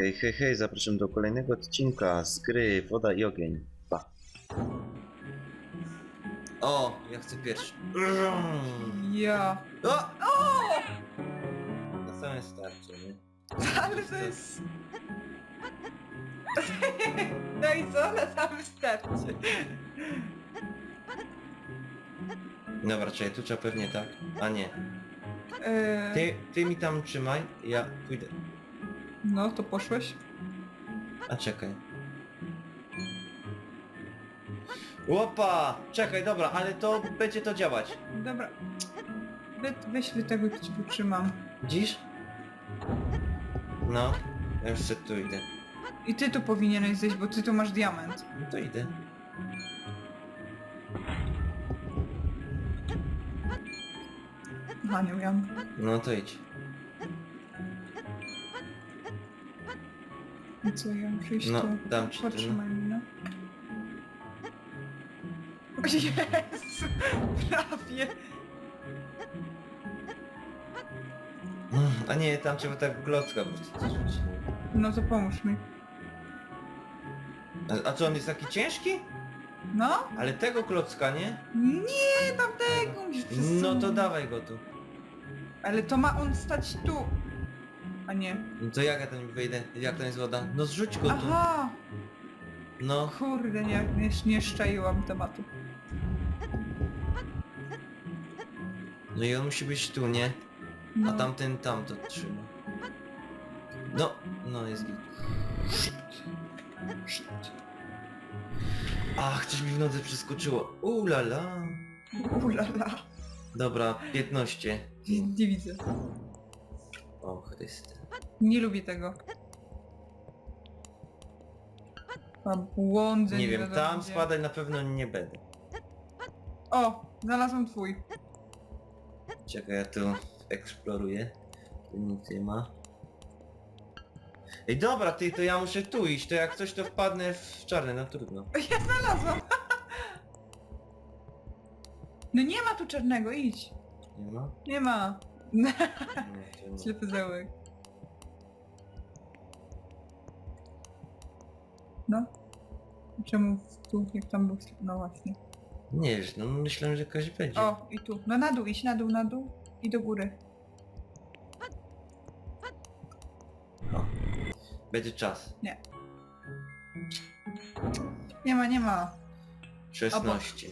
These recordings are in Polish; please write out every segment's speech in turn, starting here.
Hej, hej, hej, zapraszam do kolejnego odcinka z gry Woda i Ogień. Pa. O, ja chcę pierwszy. Ja. O! O! Na samym starcie, nie? Ale to jest... No i co? Na samym starcie. Dobra, czekaj, tu trzeba pewnie tak. A nie. Eee, Ty, ty mi tam trzymaj, ja pójdę. No, to poszłeś? A czekaj. Łopa! Czekaj, dobra, ale to będzie to działać. Dobra. We, weź wy tego, ci wytrzymam. Widzisz? No, ja już tu idę. I ty tu powinieneś zejść, bo ty tu masz diament. No to idę. Nie umiem. No to idź. I co, ja muszę iść No, tu. dam ci no. Potrzymaj mi, no. O Jezu! Prawie! Mm, A nie, tam trzeba tak glocka wrzucić. No to pomóż mi. A, a co, on jest taki ciężki? No? Ale tego klocka, nie? Nie, tamtego musisz No przesunąć. to dawaj go tu. Ale to ma on stać tu. A nie. No to jak ja tam wyjdę? Jak tam jest woda? No zrzuć go tu. Aha! No. Kurde, nie, nie, nie szczaiłam tematu. No i on musi być tu, nie? No. A tamten tam to trzyma. No, no jest git. Ach, coś mi w nodze przeskoczyło. Ulala. Ulala. Dobra, 15. Nie widzę. O Chryste. Nie lubię tego. A błądzę. Nie wiem, wiadomo tam gdzie. spadać na pewno nie będę. O, znalazłam twój. Czekaj, ja tu eksploruję. Tu nic nie ma. Ej dobra, ty, to ja muszę tu iść, to jak coś to wpadnę w czarne, no trudno. Ja znalazłam. No nie ma tu czarnego, idź. Nie ma? Nie ma. To nie. Ślepy zaułek. No. Czemu tu, jak tam był? No właśnie. Nie wiesz, no myślałem, że ktoś będzie. O, i tu. No na dół, idź na dół, na dół i do góry. O. Będzie czas. Nie ma, nie ma. 16.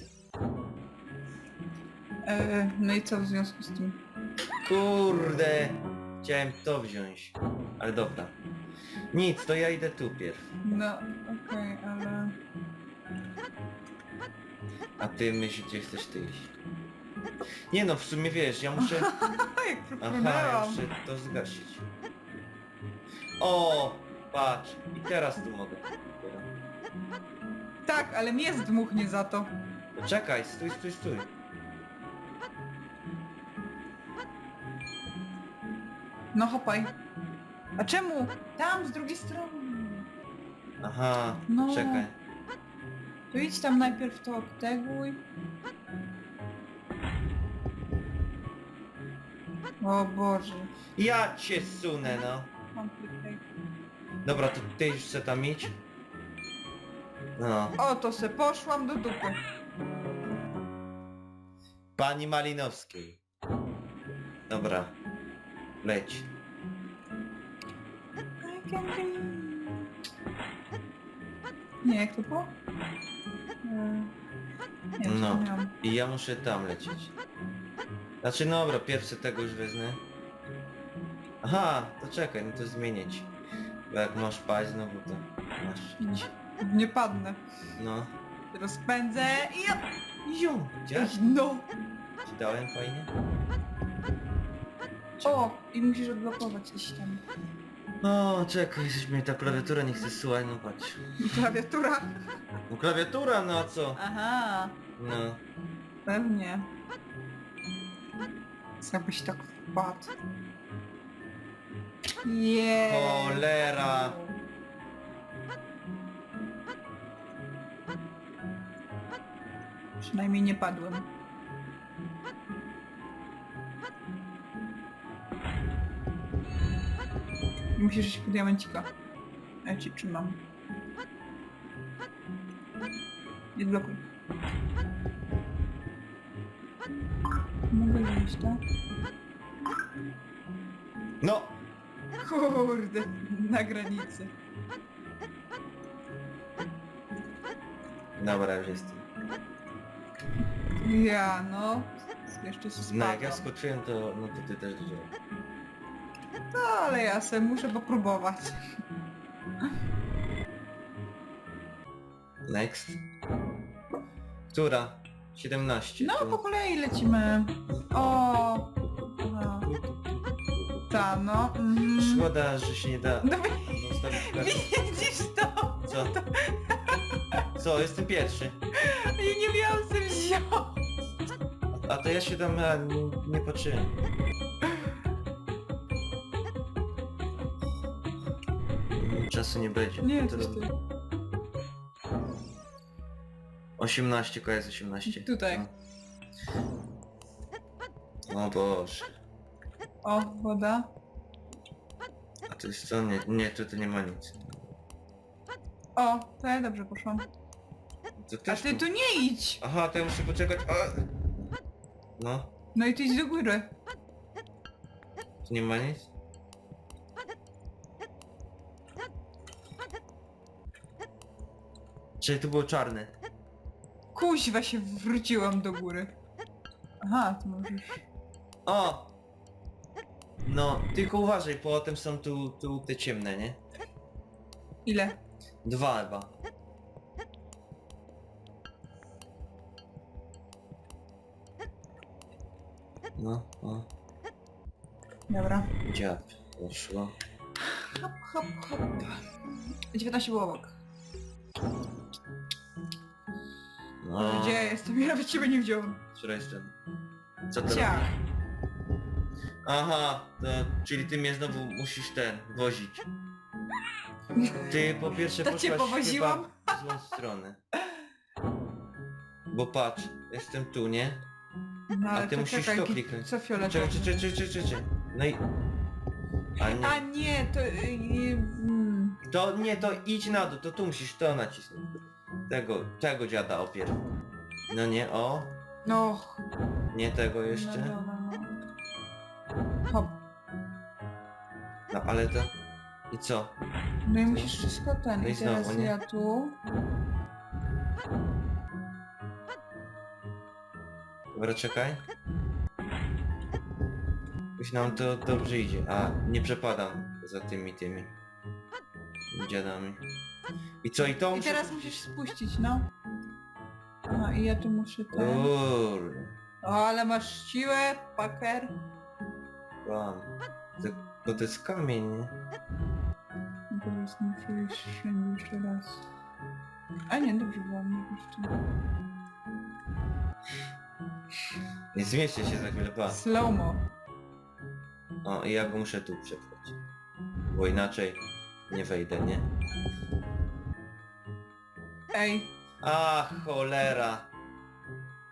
E, no i co w związku z tym? Kurde! Chciałem to wziąć. Ale dobra. Nic, to ja idę tu pierw. No, okej, ale... A ty myślisz, gdzie chcesz ty iść. Nie no, w sumie wiesz, ja muszę... jak Aha, ja muszę to zgasić. O! Patrz, i teraz tu mogę. Tak, ale mnie zdmuchnie za to. Czekaj, stój, stój, stój. No hopaj. A czemu? Tam, z drugiej strony. Aha, No. czekaj. To idź tam najpierw to odteguj. O Boże. Ja cię sunę, no. Dobra, to ty już se tam idź. No. O, to se poszłam do dupy. Pani Malinowskiej. Dobra. Leć. Nie, jak to było? E, Nie, No. I ja muszę tam lecieć. Znaczy no dobra, pierwsze tego już wezmę. Aha, to czekaj, no to zmienić. Bo jak masz paść znowu to masz iść. Nie padnę. No. Rozpędzę i ja... Zium, widziałeś? No! Ci dałem fajnie? O! I musisz odblokować te ściany. O, czekaj, coś mi ta klawiatura nie chce słuchać, no patrz. Klawiatura. No klawiatura, no a co? Aha. No. Pewnie. Jakbyś tak wpadł. Jeee. Cholera. Przynajmniej nie padłem. Musisz iść po diamencika. Ja ci trzymam. Nie blokuj. Mogę iść, tak? No! Kurde, na granicy. Dobra, już jestem. Ja, no. Jeszcze się No jak ja skoczyłem, to no to ty też wziąłeś. No, ale ja se muszę popróbować. Next. Która? 17. No, po kolei lecimy. O! Aha. Ta, no. Mhm. Szkoda, że się nie da No zostawić karty. widzisz to? Co? Co? Jestem pierwszy. Ja nie miałam z tym wziąć. A to ja się tam nie, nie patrzyłem. Czasu nie będzie. Nie, To coś ty. 18, koniec 18. Tutaj. No. O Boże. O, woda. A to jest co? Nie, nie, tu, tu nie ma nic. O, to ja dobrze poszłam. To A też ty tu nie idź! Aha, to ja muszę poczekać. A... No, No i ty idź do góry. tu nie ma nic? Czyli tu było czarne. Kuźwa się wróciłam do góry. Aha, to możesz... O! No, tylko uważaj, potem są tu, tu te ciemne, nie? Ile? Dwa chyba. No, o, Dobra. dziad poszło. Hop, hop, hop. 19 było obok. No, Gdzie ja jestem? Ja nawet ciebie nie wziąłem. z której strony? Co robi? Aha, to, czyli ty mnie znowu musisz ten, wozić. Ty po pierwsze To cię poszłaś powoziłam? chyba w złą stronę. Bo patrz, jestem tu, nie? No, A ale ty to musisz czekaj, to kliknąć. Co? Czekaj, czekaj, czekaj, czekaj, czekaj. No i... A nie. A nie, to... y, y, mm. To nie, to idź na dół, to tu musisz to nacisnąć. Tego, tego dziada opier. No nie, o. No, Nie tego jeszcze. no, no, no. Hop. No ale to... I co? No i musisz wszystko ten. No i I teraz znowu, nie? ja tu. Dobra, czekaj. Już nam to dobrze idzie. A, nie przepadam za tymi, tymi. Dziadami. I co, i to I muszę... teraz musisz spuścić, no. Aha, i ja tu muszę ten... Kurde. O, ale masz siłę, paker. Pan. To, bo to jest kamień, nie? I teraz muszę iść wszędzie jeszcze raz. A nie, dobrze było mnie jeszcze. Nie zmieście się za chwilę, pa. Slow-mo. O, i ja go muszę tu przepchać. Bo inaczej nie wejdę, nie? Ej, A cholera.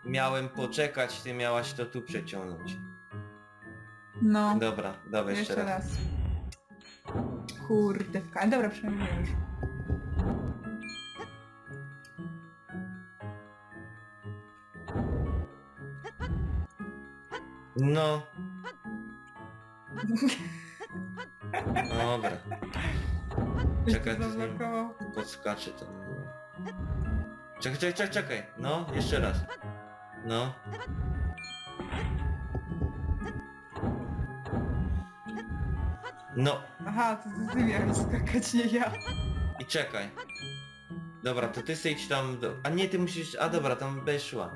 Miałem poczekać, ty miałaś to tu przeciągnąć. no. Dobra, dobra, jeszcze, jeszcze raz. Kurde, ale dobra, przynajmniej już. No. Dobra, Czekaj, to z nim- zablokował. tam. Czekaj, czekaj, czekaj, czekaj. No, jeszcze raz. No. No, Aha, to, to ty miałeś skakać, nie ja. i czekaj. Dobra, to ty idź tam do... A nie, ty musisz... A dobra, tam będziesz szła.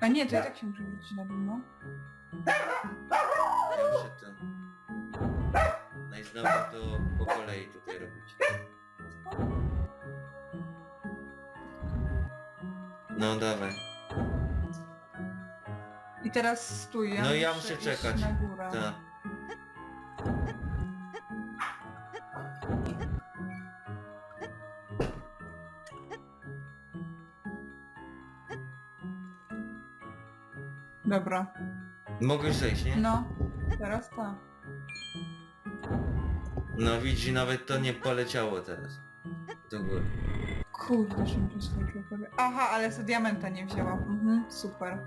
A nie, to ja tak się muszę wrócić na dół, no. Ja muszę ten... No i znowu to po kolei tutaj robić. No dawaj. I teraz stój, ja No ja muszę iść czekać. na górę. Tak. Dobra. Mogę zejść, nie? No, teraz tak. No widzi, nawet to nie poleciało teraz. Do góry. Kurde, skończyło prawie. Aha, ale sobie diamenta nie wzięłam. Mhm, super.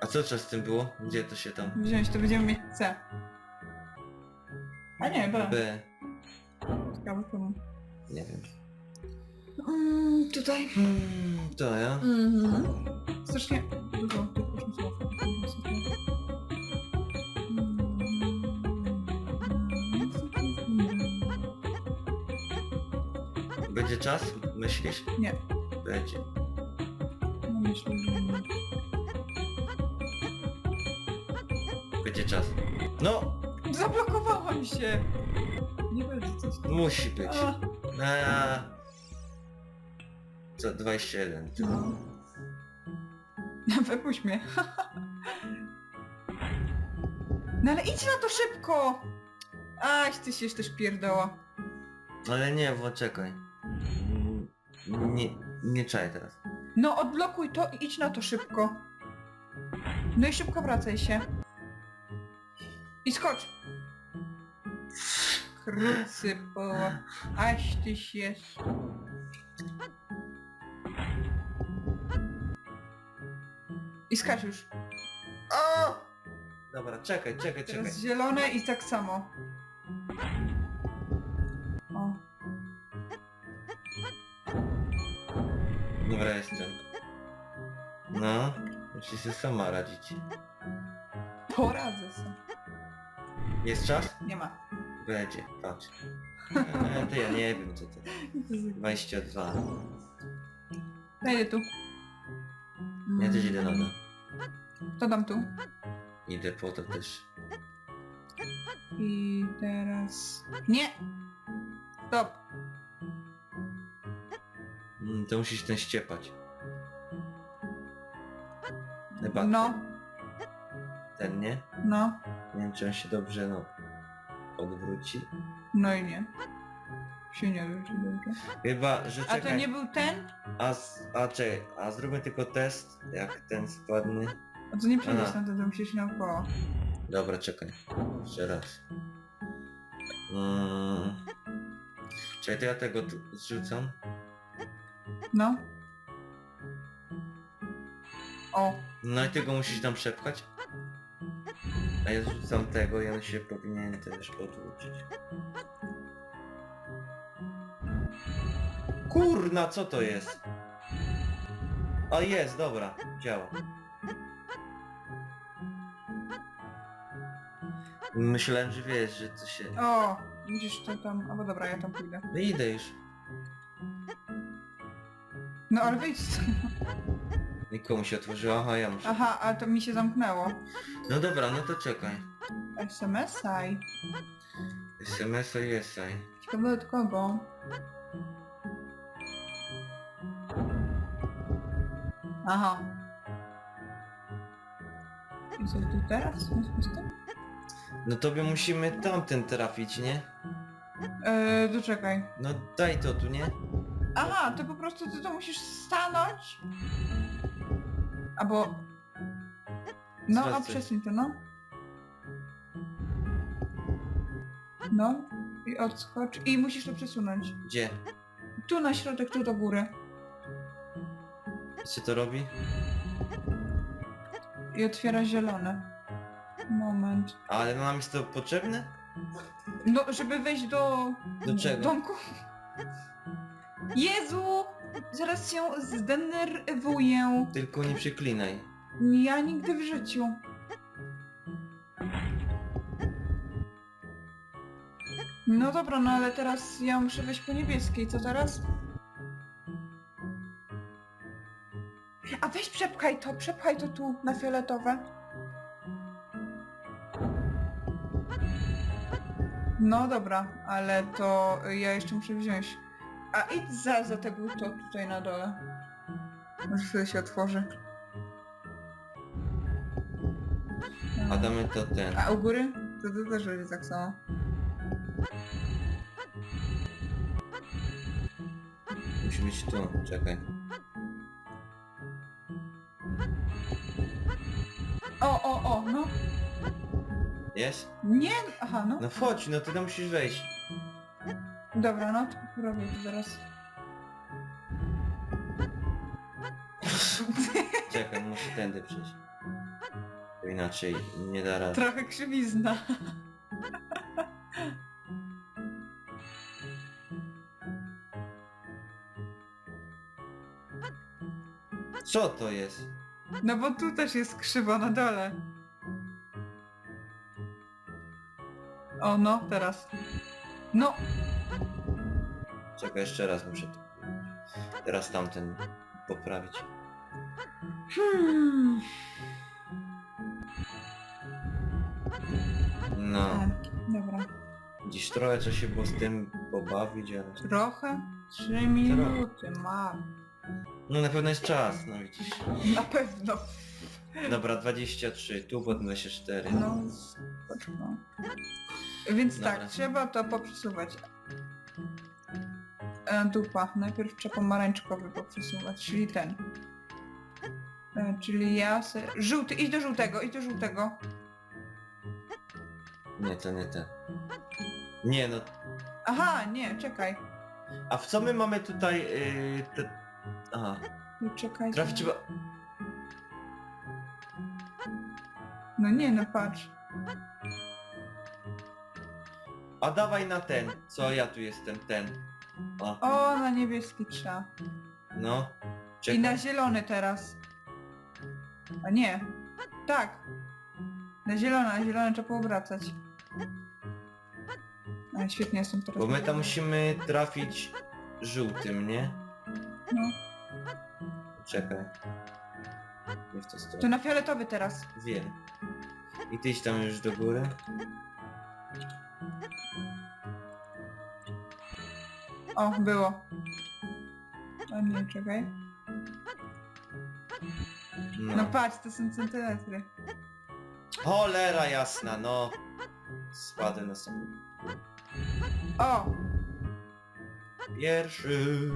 A co czas z tym było? Gdzie to się tam... Wziąć, to będziemy mieć C. A nie, B. B. Ciekawe czemu. Nie wiem. Mm, tutaj. Hmm, to ja? Mhm. Strasznie dużo tych. Będzie czas? Myślisz? Nie. Będzie. No myślę, że nie. Będzie czas. No! Zablokowałam się! Nie będzie coś tam. Musi być. A, A... Co? 21. no. Wypuść mnie. No ale idź na to szybko! Aś, ty się jeszcze pierdoła. Ale nie, bo czekaj. Nie, nie czaj teraz. No odblokuj to i idź na to szybko. No i szybko wracaj się. I skocz. Krucypoła. Aś tyś jest. I skacz już. O! Dobra, czekaj, czekaj, czekaj. Teraz zielone i tak samo. Jestem. No, musisz sobie sama radzić. Poradzę sobie. Jest czas? Nie ma. Będzie, patrz. E, to ja nie wiem co to. 22. Dajdę tu. Ja też idę na dół. To dam tu. Idę po to też. I teraz... Nie! Stop! Mm, to musisz ten ściepać. Chyba No, ten, nie? no, Nie wiem czy on się dobrze, no, odwróci. no i nie. Się nie wróci dobrze. Chyba, że A czekaj. to nie był ten? A, s- a czekaj, a zróbmy tylko test, jak ten spadnie. A to nie przejdziesz Aha. na to, to musisz naokoło. Dobra, czekaj. Jeszcze raz. Mm. Czekaj, to ja tego tu zrzucam. No. O, No i tego musisz tam przepchać. A ja zrzucam tego i on się powinien też odwrócić. Kurna, co to jest? O jest, dobra, działa. Myślałem, że wiesz, że to się... o, musisz to tam... Albo dobra, ja tam pójdę. No idę już. No ale wyjdź Nikomu się otworzyło, aha, ja muszę. Aha, ale to mi się zamknęło. No dobra, no to czekaj. SMS-aj. SMS-a i esaj. Ciekawe od kogo? Aha. I co tu teraz? W związku z tym? No tobie musimy tamten trafić, nie? Eee, doczekaj. No daj to tu, nie? Aha, to po prostu ty to musisz stanąć. Albo... No, a przesuń to, no. No. I odskocz. I musisz to przesunąć. Gdzie? Tu na środek, tu do góry. Co to robi? I otwiera zielone. Moment. Ale nam jest to potrzebne? No, żeby wejść do... Do czego? Domku. Jezu! Zaraz się zdenerwuję. Tylko nie przeklinaj. Ja nigdy w życiu. No dobra, no ale teraz ja muszę wejść po niebieskiej, co teraz? A weź przepchaj to, przepchaj to tu na fioletowe. No dobra, ale to ja jeszcze muszę wziąć. A idź za, za tego to tutaj na dole. Może wtedy się otworzy. A damy to ten. A u góry? To to też będzie tak samo. Musi być tu, czekaj. O, o, o, no. Jest? Nie, aha, no. No wchodź, no ty tam musisz wejść. Dobra, no to robię to zaraz. Czekaj, muszę tędy przejść. Bo inaczej nie da rady. Trochę krzywizna. Co to jest? No bo tu też jest krzywo na dole. O no, teraz. No, Czekaj, jeszcze raz muszę to... Teraz tamten poprawić. hmm. No, Tak, dobra. dziś trochę trzeba się było z tym pobawić, ale... Trochę? Trzy minuty, mam. No na pewno jest czas, no widzisz. Na pewno. Dobra, 23, tu potem 24. No, spoko. Więc tak, Dobra. trzeba to poprzesuwać. E, dupa. Najpierw trzeba pomarańczkowy poprzesuwać, czyli ten. E, czyli ja se... Żółty, idź do żółtego, idź do żółtego. Nie, to nie ten. Nie no, Aha, nie, czekaj. a w co my mamy tutaj... Yy, te... Aha, Nie, czekaj. trafić trzeba... No nie, no patrz. A dawaj na ten, co ja tu jestem, ten. O, O, na niebieski trzeba. no. I Czekaj. na zielony teraz. A nie. Tak. Na zielone, na trzeba poobracać. A, świetnie jestem teraz. Bo my tam musimy trafić żółtym, nie? No. Czekaj. Nie w tę To na fioletowy teraz. Wiem. I ty idź tam już do góry. O, było. O nie, czekaj. No. No patrz, to są centymetry. Cholera jasna, no. Spadę na sobie. O! Pierwszy.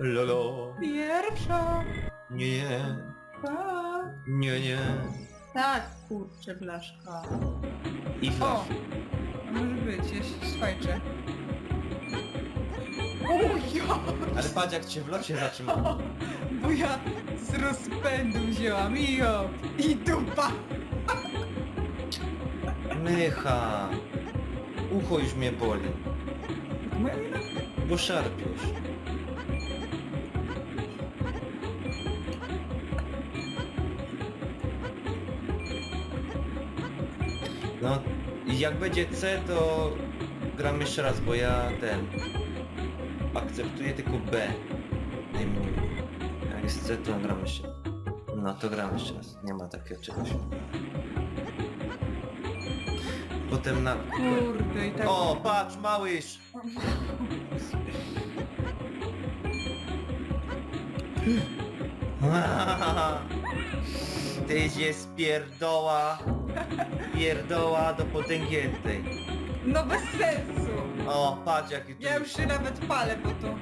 Lolo. Pierwsza! Nie, nie. Tak. Nie, nie. Tak, kurczę, blaszka. I O! flash. Może być, ja się. O ja! Ale patrz jak cię w locie zatrzyma. Bo ja z rozpędu wzięłam i jo! I dupa! Mycha. Ucho już mnie boli. Bo szarpiesz. No, i jak będzie C, to gram jeszcze raz, bo ja ten akceptuję tylko B. Najmniej. Jak jest C, to gram jeszcze. No to gram jeszcze raz. Nie ma takiego czegoś. Potem na... Kurde, i tak... O, patrz, małyż! Tyś jest pierdoła, pierdoła do potęgiętej. No bez sensu! O, patrz jaki tu... Ja już się nawet palę po to.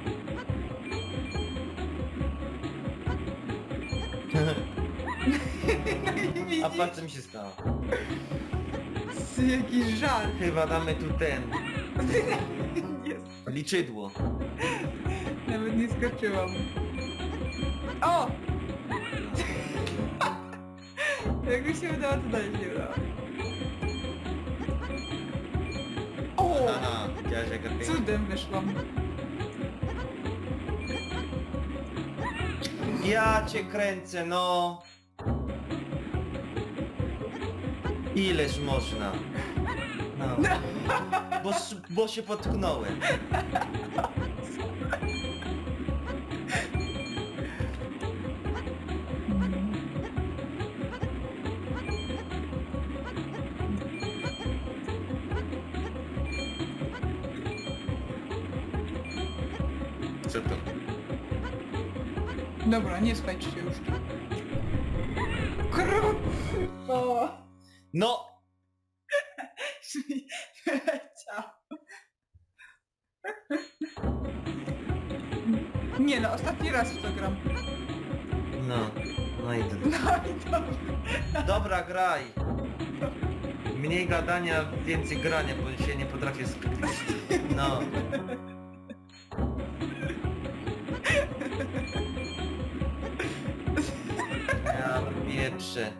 Widzisz? A patrz co mi się stało. Jakiś żart. Chyba damy tu ten, Jest. liczydło. Nawet nie skoczyłam. O! Jak mi się udało, to dalej się udało. O! Aha, widziałeś jaka piękna. Cudem wyszłam. Ja cię kręcę, no. Ileż można? No. Bo, s- bo się potknąłem. Dobra, nie spać się już. Krupo! No! Leciał. Nie no, ostatni raz w to gram. No. No i to. No i dobrze. Dobra, graj. mniej gadania, więcej grania, bo się nie potrafię skupić. No. Pieprzę.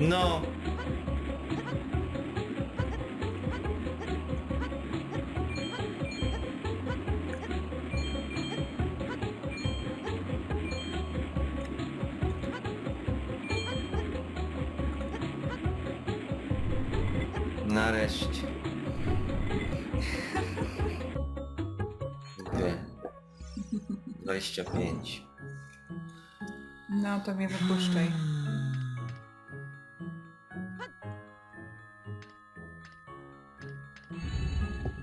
No. Nareszcie. 25. No to mnie wypuszczaj.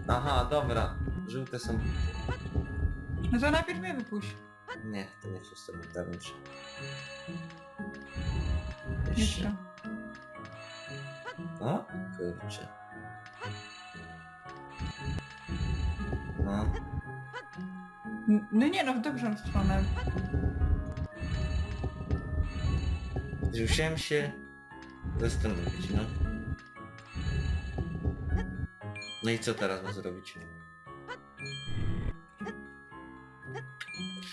Aha, dobra. Żółte są... No to najpierw mnie wypuść. Nie, to nie wszyscy dałem trzy. Jeszcze. O, kurczę. No. No nie no, w dobrą stronę. Musiałem się zastanowić, no. No i co teraz mam zrobić?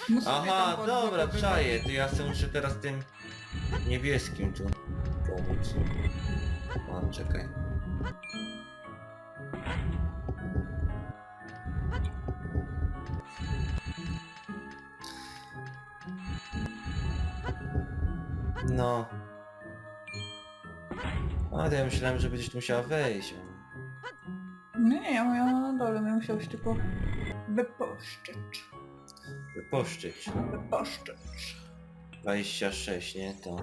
Sobie Aha, dobra, czaję, to ja sobie muszę teraz tym niebieskim tu pomóc. O, czekaj. Myślałem, że będziesz tu musiała wejść. Nie, nie, ja miałam na dole, ja musiał się tylko wypuszczyć. Poszczyć. Wypuszczyć. 26, nie? To...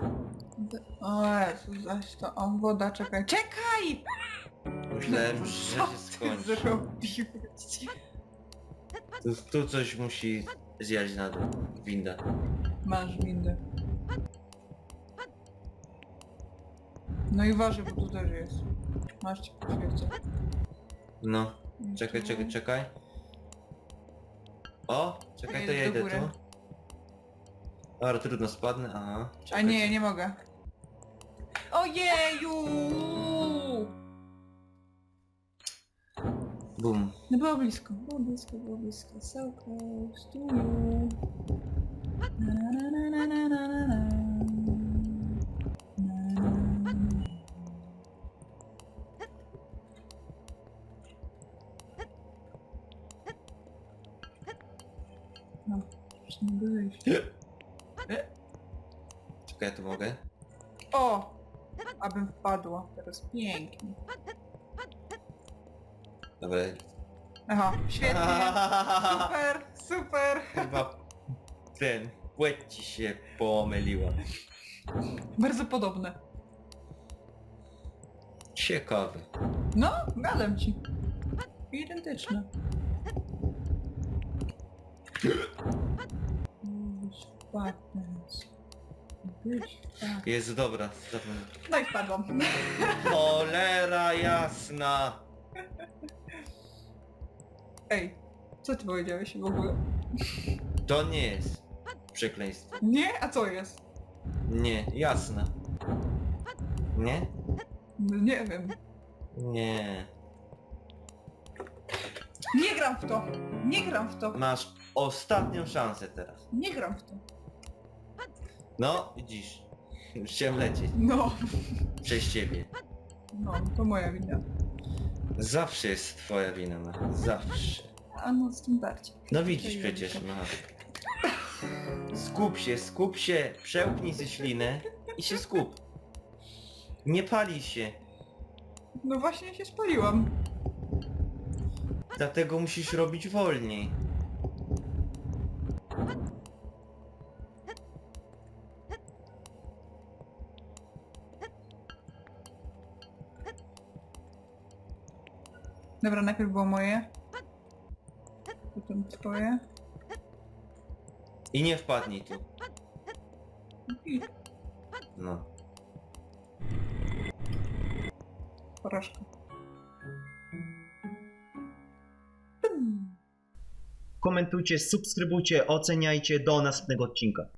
O Jezu, zaś to, o woda, czekaj. Czekaj! Myślałem, że się ty skończy. zrobiłeś? Tu, tu coś musi zjać na dół. Winda. Masz windę. No i uważaj, bo tu też jest. Masz ci poświecę. No. Czekaj, czekaj, czekaj. O! Czekaj, to Jest ja do idę góry. tu. Dobra, trudno spadnę, aha. A Czekaj, nie, nie mogę. Ojeju! Bum. No było blisko, było blisko, było blisko. So close to you. Na, na, na, na, na, na. Na, Czekaj, ja tu mogę? O! Abym wpadła. Teraz pięknie. Dobra. Aha, świetnie. Super, super. Chyba ten płeć ci się pomyliła. Bardzo podobne. Ciekawy. No, gadam ci. Identyczne. Patens. Być patens. Jest dobra. zapomnę. No i wpadłam. Cholera jasna! Ej, co ty powiedziałeś w ogóle? To nie jest przekleństwo. Nie? A co jest? Nie, jasna. Nie? No nie wiem. Nie. Nie gram w to. Nie gram w to. Masz ostatnią szansę teraz. Nie gram w to. No, widzisz. Chciałem lecieć. No. Przez ciebie. No, to moja wina. Zawsze jest twoja wina, no. Zawsze. A no z tym bardziej. No widzisz przecież, no. Skup się, skup się, przełknij ze ślinę i się skup. Nie pali się. No właśnie się spaliłam. Dlatego musisz robić wolniej. Dobra, najpierw było moje. Potem twoje. I nie wpadnij tu. I No. porażka. Komentujcie, subskrybujcie, oceniajcie do następnego odcinka.